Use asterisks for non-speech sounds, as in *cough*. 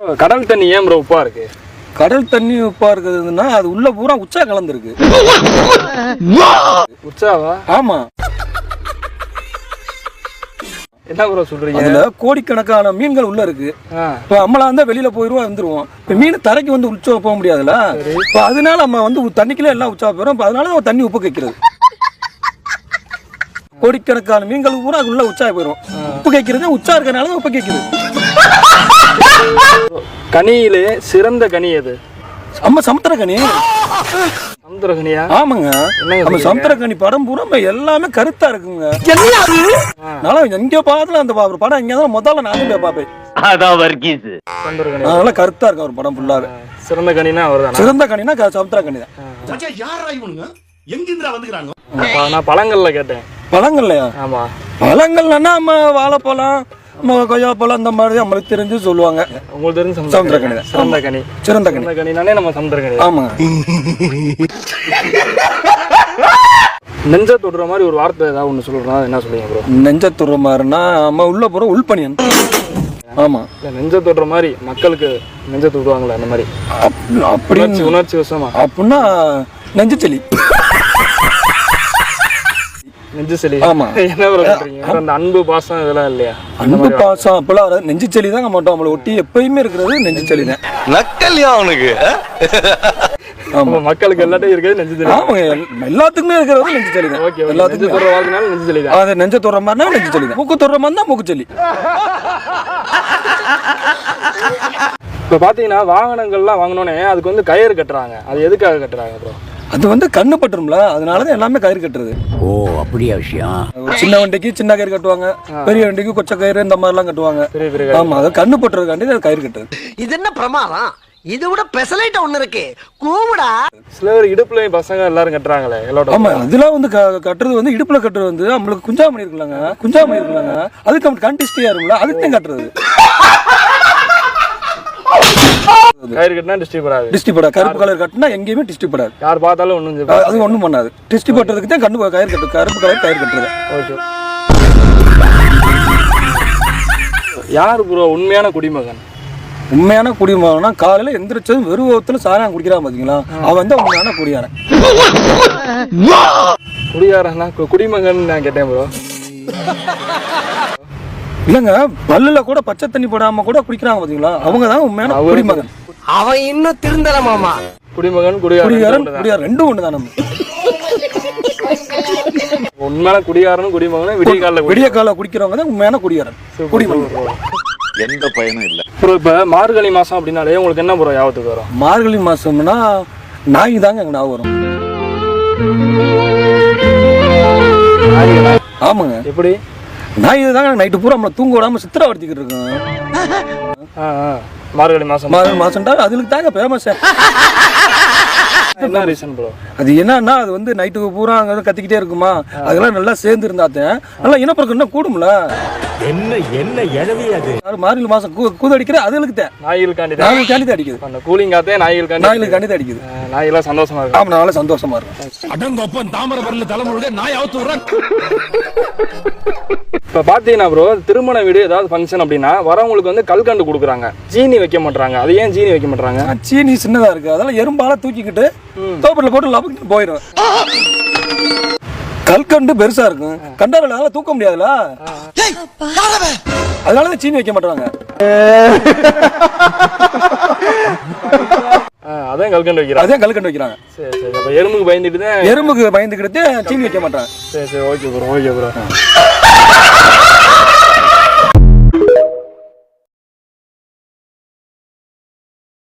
கடல் தண்ணி ஏன் ப்ரோ உப்பா இருக்கு? கடல் தண்ணி உப்பா இருக்குதுன்னா அது உள்ள பூரா உச்சா கலந்துருக்கு. உற்சாவா ஆமா. என்ன ப்ரோ சொல்றீங்க? அதுல கோடிக்கணக்கான மீன்கள் உள்ள இருக்கு. இப்போ நம்மளா இருந்தா வெளியில போயிருவோம் வந்துருவோம் இப்போ மீன் தரைக்கு வந்து உச்சா போக முடியாதுல்ல? இப்போ அதனால நம்ம வந்து தண்ணிக்குள்ள எல்லாம் உச்சா போயிடும் இப்போ அதனால தண்ணி உப்பு கைக்கிறது. கோடிக்கணக்கான மீன்கள் பூரா உள்ள உச்சா போயிடும் உப்பு கைக்கிறது உச்சா இருக்கறனால உப்பு கைக்குது. கனியிலே சிறந்த கனி எது நம்ம சமுத்திரக்கனி சமுத்திரகனியா ஆமாங்க. நம்ம சமுத்திரக்கனி படம் பூரா எல்லாமே கருத்தா இருக்குங்க. அதனால எங்க பார்த்தாலும் அந்த படம் எங்க தான் முதல்ல நானே போய் பார்ப்பேன். அதான் வர்க்கீஸ் சமுத்திரகனி அதனால கருத்தா இருக்கும் ஒரு படம் ஃபுல்லாவே சிறந்த கனினா அவர் தானா சிறந்த கனினா சமுத்திரக்கனி தான். யாரா இவனுங்க? எங்கிருந்துடா வந்துக்கிறாங்க? நான் பழங்கள்ல கேட்டேன். பழங்கள்லையா? ஆமா. பழங்கள்னா நம்ம வாழைப்பழம் நம்ம கொய்யாப்பழம் இந்த மாதிரி நம்மளுக்கு தெரிஞ்சு சொல்லுவாங்க. உங்களுக்கு தெரிஞ்ச சமுத்திரக்கனி. தான். சிறந்த கனி சிறந்த கனி சிறந்த கனினாலே நம்ம சமுத்திரகனி தான். ஆமாங்க. நெஞ்ச தொடுற மாதிரி ஒரு வார்த்தை ஏதாவது ஒன்று சொல்றோம் என்ன சொல்லுங்க ப்ரோ நெஞ்சத்துற மாதிரினா நம்ம உள்ள போற உள்பணியன். ஆமா. நெஞ்ச தொடுற மாதிரி மக்களுக்கு நெஞ்ச தொடுவாங்களே அந்த மாதிரி. அப்- அப்படின்னு உணர்ச்சி வசமா? அப்படின்னா நெஞ்சச்செலி நெஞ்சு சளி ஆமா. *laughs* அந்த அன்பு பாசம் இதெல்லாம் இல்லையா? அன்பு பாசம் அப்பெல்லாம் நெஞ்சுச்செலி தான் மாட்டோம். நம்மளை ஒட்டி எப்பயுமே இருக்கிறது நெஞ்சுச்செலி தான் நக்கல்யா அவனுக்கு? ஆமா. மக்களுக்கு எல்லாத்தையும் இருக்கிறது நெஞ்சு சளி ஆமாங்க. எல்- எல்லாத்துக்குமே இருக்கிறது நெஞ்சுச்செலி தான் ஓகே நெஞ்சு எல்லாத்துக்குமே. தொடுற வாழ்க்கைனால நெஞ்சு சளி தான் அது நெஞ்ச தொடுற மாதிரினா நெஞ்சுச்செலி தான் மூக்கு தொடுற மாதிரி தான் மூக்குச்செலி இப்போ பார்த்தீங்கன்னா வாகனங்கள்லாம் வாங்கினோன்னே அதுக்கு வந்து கயிறு கட்டுறாங்க. அது எதுக்காக கட்டுறாங்க ப்ரோ அது வந்து கண்ணு பட்டுரும்ல அதனால தான் எல்லாமே கயிறு கட்டுறது. ஓ அப்படியா விஷயம்? சின்ன வண்டிக்கு சின்ன கயிறு கட்டுவாங்க பெரிய வண்டிக்கு கொச்சை கயிறு இந்த மாதிரிலாம் கட்டுவாங்க. பெரிய பெரிய ஆமா அது கண்ணு பட்டுறதுக்காண்டி அது கயிறு கட்டுறது. இது என்ன பிரமாதம்? இது விட பெசலைட்ட ஒண்ணு இருக்கு. கூவுடா. சில பேர் இடுப்புலையும் பசங்க எல்லாரும் கட்டுறாங்களே எல்லாரோட ஆமா இதெல்லாம் வந்து க- கட்டுறது வந்து இடுப்புல கட்டுறது வந்து நம்மளுக்கு குஞ்சாமணி இருக்கலாங்க குஞ்சாமணி இருக்கலாங்க அதுக்கு நம்ம கண்டிஸ்டியா இருக்கும்ல அதுக்கு தான் கட்டுறது. கயிறு கட்டினா டிஸ்ட்ரிப் வராது டிஸ்ட்ரிபடா கருப்பு கலர் கட்டினா எங்கேயுமே டிஸ்ட்ரிபடாது யார் பார்த்தாலும் ஒன்றும் அது ஒண்ணும் பண்ணாது. டிஸ்ட்ரி பட்டுறதுக்கு தான் கண்ணு கயிறு கட்டு கருப்பு கலர் கயிறு கட்டுறது. ஓகே. யார் ப்ரோ உண்மையான குடிமகன்? உண்மையான குடிமகனா காலையில எந்திரிச்சதும் வெறும் ஒருத்தர் சாராயம் குடிக்கிறான் பாத்தீங்களா? அவன் வந்து உண்மையான குடியாரன் குடியாரன்னா கு- குடிமகன் நான் கேட்டேன் ப்ரோ இல்லங்க பல்லுல கூட பச்சை தண்ணி போடாம கூட குடிக்கிறாங்க பாத்தீங்களா? அவங்க தான் உண்மையான குடிமகன். அவன் இன்னும் திருந்தல மாமா. குடிமகன் குடியாரன் குடியாரன் ரெண்டும் ஒண்ணு தான் நம்ம. உண்மையான குடியாரனும் குடிமகனும் விடிய காலில் விடிய கால குடிக்கிறவங்க தான் உண்மையான குடியாரன் குடிமகன். எந்த பயனும் இல்லை. ப்ரோ இப்போ மார்கழி மாதம் அப்படின்னாலே உங்களுக்கு என்ன ப்ரோ ஞாபகத்துக்கு வரும்? மார்கழி மாசம்னா நாய் தாங்க எங்க ஞாபகம் வரும். ஆமாங்க. எப்படி? நாய் தாங்க நைட்டு பூரா நம்மளை தூங்க விடாம சித்திரவடுத்திக்கிட்டு இருக்கோம். மார்கழி மாதம் மார்கழி மாசம்டா அதுக்கு தாங்க ஃபேமஸ் என்ன ரீசன் ப்ரோ? அது என்னன்னா அது வந்து நைட்டுக்கு பூரா அங்க வந்து கத்திக்கிட்டே இருக்குமா? அதெல்லாம் நல்லா சேர்ந்து இருந்தாத்தேன் நல்லா இனப்பெருக்கம் இன்னும் கூடும்ல? என்ன என்ன எழவி அது? மார்கழி மாசம் கூ கூதடிக்கிற அதுகளுக்கு தான் நாய்களுக்காண்டி தான் நாய்களுக்கு காண்டி தான் அடிக்குது. அந்த கூலிங் காத்தே நாய்களுக்காண்டி நாய்களுக்கு காண்டி தான் அடிக்குது. ஆ, நாயெல்லாம் சந்தோஷமா இருக்கும். ஆமா நல்லா சந்தோஷமா இருக்கும். அடங்கொப்பன் தாமிரபரணி தலைமுழுக நாய் அவுத்து விடுறான். இப்போ பார்த்தீங்கன்னா ப்ரோ திருமண வீடு ஏதாவது ஃபங்க்ஷன் அப்படின்னா வரவங்களுக்கு வந்து கல்கண்டு கொடுக்குறாங்க. ஜீனி வைக்க மாட்டாங்க அது ஏன் ஜீனி வைக்க மாட்டாங்க ஆ, சீனி சின்னதா இருக்கு. அதெல்லாம் எறும்பால தூக்கிக்கிட்டு தோப்பில் போட்டு லபக்கிட்டு போயிடும் கல்கண்டு பெருசா இருக்கும். கண்டாரில் அதெல்லாம் தூக்க முடியாதுல? அதனால தான் சீனி வைக்க மாட்டாங்க ஆ, அதான் கல்கண்டு வைக்கிறாங்க அதே கல்கண்டு வைக்கிறாங்க. சரி சரி அப்போ எறும்புக்கு பயந்துட்டு தான் எறும்புக்கு பயந்துக்கிட்டு சீனி வைக்க மாட்டாங்க சரி சரி ஓகே ப்ரோ ஓகே ப்ரோ